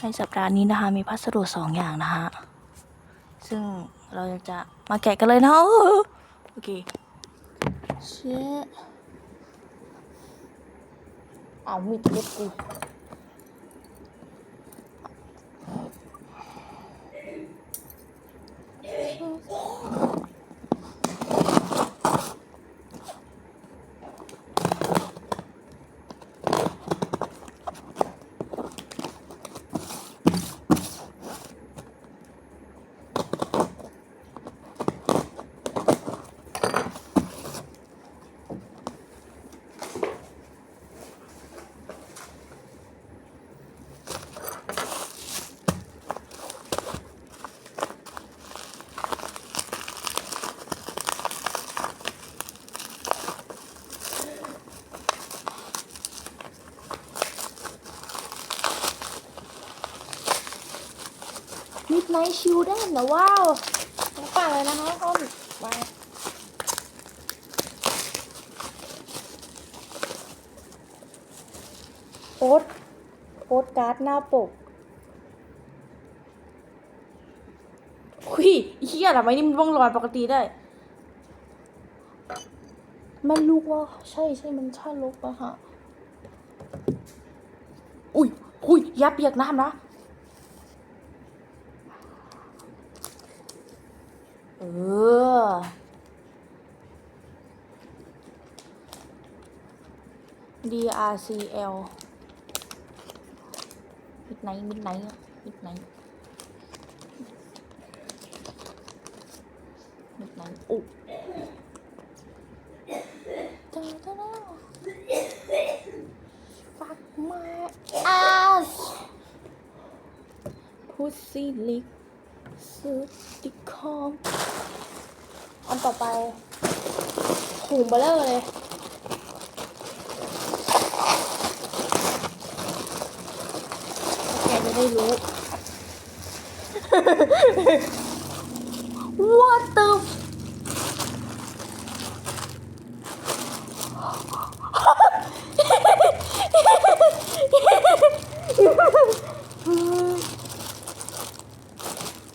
ในสัปดาห์นี้นะคะ มีพัสดุสองอย่างนะคะ ซึ่งเราจะมาแกะกันเลยเนาะโอเคเชื่อเอามีดเล็บกู ไนท์ชิลได้นะว้าวต้องฝากเลยนะคะอ้อมมาโอ๊ตโอ๊ตการ์ดหน้าปกคุยเฮียทำไมนี่มันบ้องลอยปกติได้แม่ลูกว่าใช่ใช่มันชาลบอะฮะ อุ้ยคุยอยับเปียกน้ำนะ เออ DRCL มิดไนมิดไนมิดไนมิดไนโอ้เจอแล้ว fuck my ass pussy lick สุดติคอม นต่อไปถุงเบลเลอร์เลย แกจะได้รู้ What the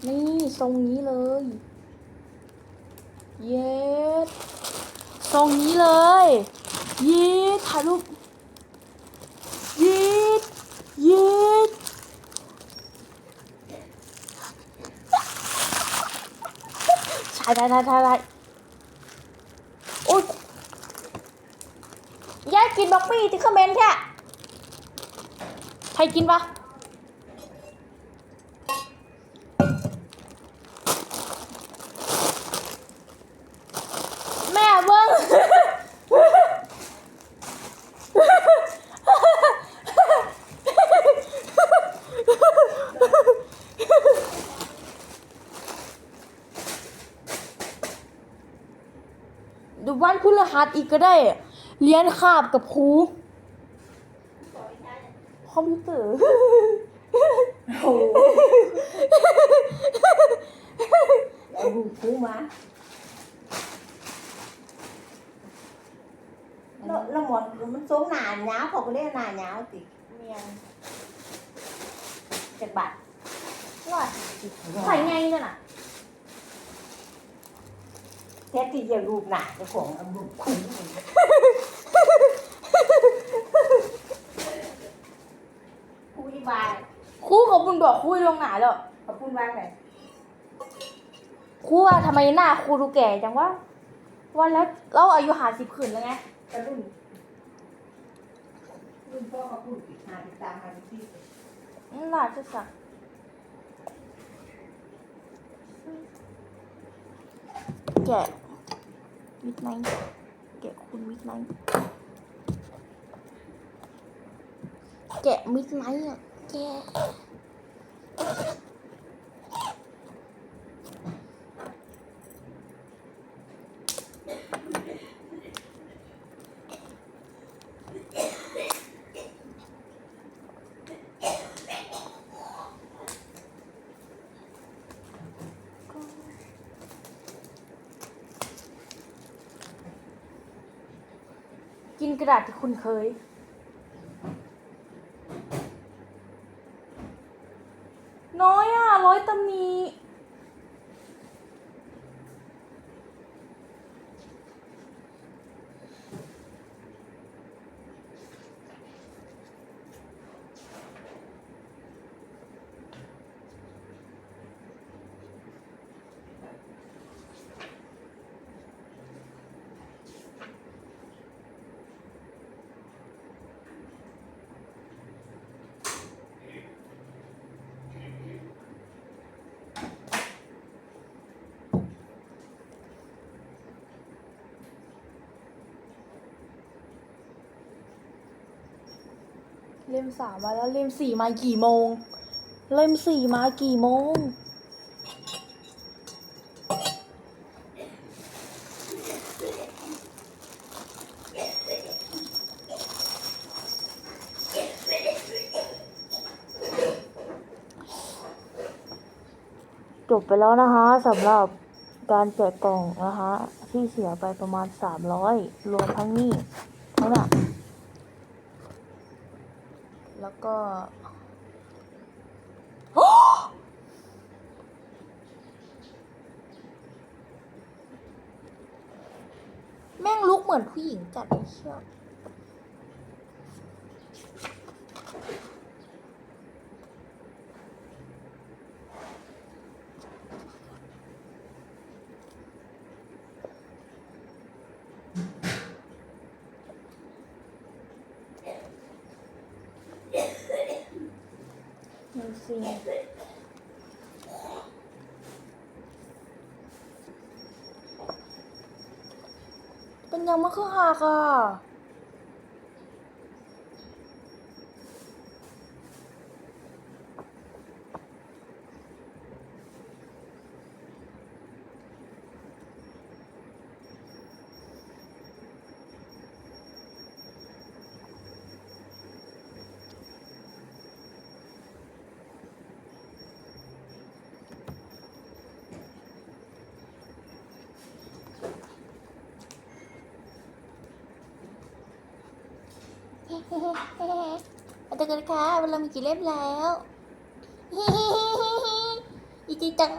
นี่ทรงนี้เลย เย็ด ทรงนี้เลยย็ดถ่ายรูปย็ดย็ดถ่ายถ่ายถ่ายถ่ายถ่ายโอ๊ยแยกินบ็อกปี้ที่คอมเมนต์แค่ใครกินปะ แม่เบิ้ง ดูวัน พฤหัสอีกก็ได้เรียนคาบกับครูคอมพิวเตอร์โอ้เอาหูคูมาแล้วแล้วหมดมันสูงหนาหนาวเขาก็เรียกหนาหนาวติเมียนจากบัตรว่าใส่ไงกันอะ แท้ที่จะรูปหนาเจ้าของเอารูปคุ้มคุยบายครูเขาบุญบอกครูลงหนาแล้วขอบคุณบ้างเลยครูว่าทำไมหน้าครูดูแก่จังวะว่าแล้วเราอายุหาสิบขึ้นแล้วไงกระรุ่นรุ่นพ่อขอบคุณอีกหาติดตามหาที่น่าจะสัก กะมิดไนท์แกะคุณมิดไนท์แกะมิดไนท์อะแกะ กินกระดาษที่คุณเคย ยตำหนี้ เล่มสามมาแล้วเล่มสี่มากี่โมง เล่มสี่มากี่โมง จบไปแล้วนะคะสำหรับการแจกกล่องนะคะที่เสียไปประมาณสามร้อยรวมทั้งนี้เทั้งนั้น แล้วก็แม่งลุกเหมือนผู้หญิงจัดไอเชี่ยดู สิเป็นยังมันคือหักอะ อาจารย์คะเรามีกี่เล่มแล้วอีจีจัง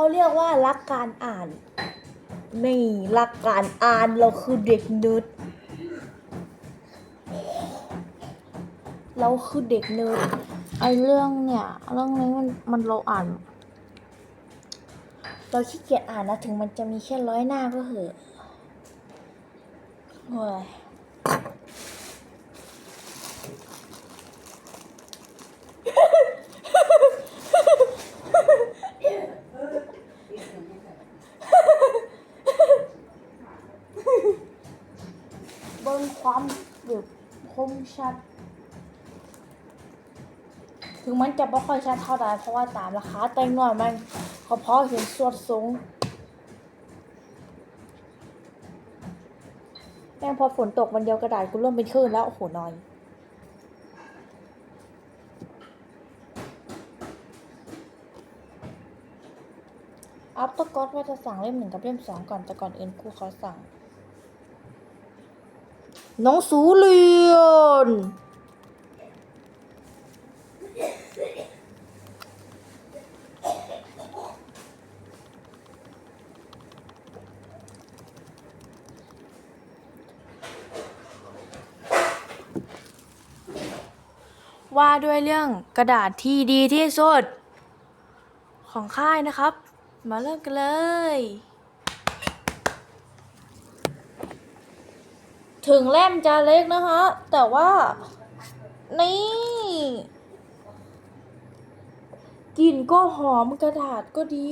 เขาเรียกว่ารักการอ่าน นี่รักการอ่านเราคือเด็กเนิร์ดเราคือเด็กเนิร์ดไอเรื่องเนี่ย เรื่องนี้มันมันเราอ่าน เราขี้เกียจอ่านนะถึงมันจะมีแค่ร้อยหน้าก็เหอะโอ้ยเบิ้งความแบบคมชัด ถึงมันจะไม่ค่อยชัดเท่าไหร่เพราะว่าตามราคาแต่งหน่อยมันเขาพอเห็นสวดทรงแม่งพอฝนตกวันเดียวกระดาษกูเริ่มเป็นคลื่นแล้ว โอ้โหนอย อัพตก๊อตว่าจะสั่งเล่มหนึ่งกับเล่มสองก่อน แต่ก่อนอื่นครูขอสั่ง น้องสูเรียน ว่าด้วยเรื่องกระดาษที่ดีที่สุด ของค่ายนะครับ มาเริ่มกันเลย ถึงเล่มจะเล็กนะคะ แต่ว่า นี่กลิ่นก็หอมกระดาษก็ดี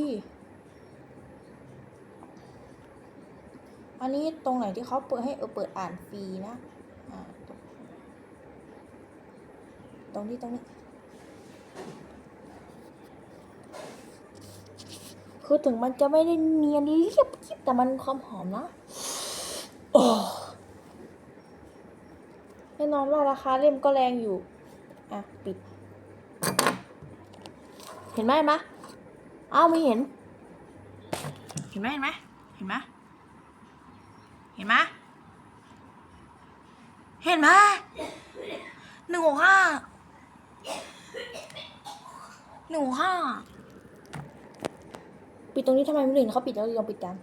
อันนี้ตรงไหนที่เขาเปิดให้เออเปิดอ่านฟรีนะอ่าตรง ตรงนี้ตรงนี้คือถึงมันจะไม่ได้เนียนเรียบกริบแต่มันความหอมนะโอ้แน่นอนว่าราคาเล่มก็แรงอยู่ อะ ปิด เห็นไหมเห็นไหมอ้าวไม่เห็น เห็นไหมเห็นไหมเห็นไหมเห็นไหมเห็นไหมหนึ่งหกห้า หนึ่งหกห้าปิดตรงนี้ทำไมไม่เห็นเขาปิดแล้วลองปิดกัน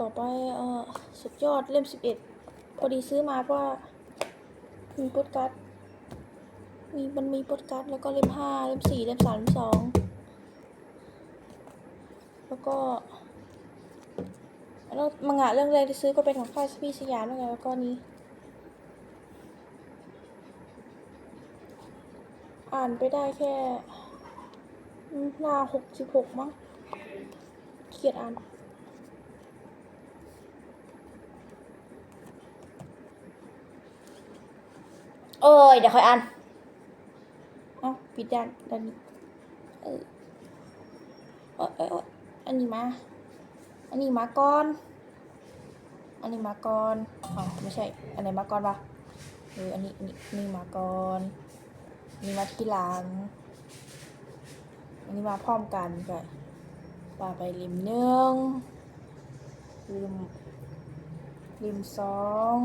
ต่อไปเอ่อสุดยอดเล่มสิบเอ็ดพอดีซื้อมาเพราะว่ามีโปสการ์ดมีมันมีโปสการ์ดแล้วก็เล่มห้าเล่มสี่เล่มสามเล่มสองแล้วก็ แล้วมังงะเรื่องแรกที่ซื้อก็เป็นของค่ายพี่สยามแล้วไงแล้วก็นี้ อ่านไปได้แค่หน้าหกสิบหกมั้งเขียดอ่านเอ้ยเดี๋ยวค่อยอ่านเอ้าปิดด้านด้านนี้เออเอยเอยเอยอันนี้มา อันนี้มาก่อน อันนี้มาก่อนอ๋อไม่ใช่ อันไหนมาก่อนวะเอออันนี้อันนี้นนี่มาก่อนนี่มาที่หลัง อันนี้มาพร้อมกันไปว่าไปริมหนึ่งริมริมสอง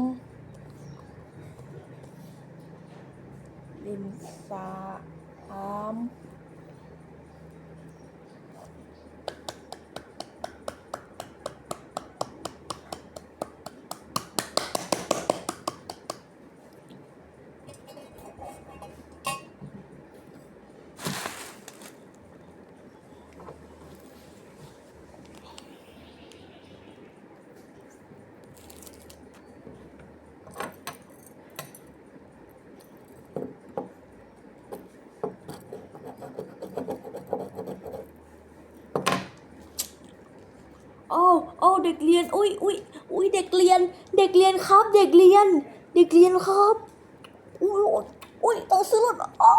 ริมสาม โอ้โอ้เด็กเรียน อุ้ยอุ้ยอุ้ยเด็กเรียน เด็กเรียนครับ เด็กเรียน เด็กเรียนครับ อุ้ยอุ้ยต้องซื้อรถอ๋อ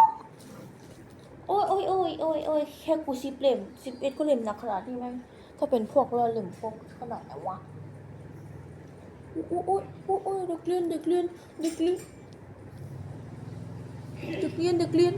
โอ้ยโอ้ยโอ้ยโอ้ยโอ้ยแค่กูสิบเล่มสิบเอ็ดก็เล่มหนักขนาดที่แม่งถ้าเป็นพวกเราเล่มพวกขนาดไหนวะอุ้ยอุ้ยอุ้ยอุ้ยเด็กเรียนเด็กเรียนเด็กเรียนเด็กเรียนเด็กเรียน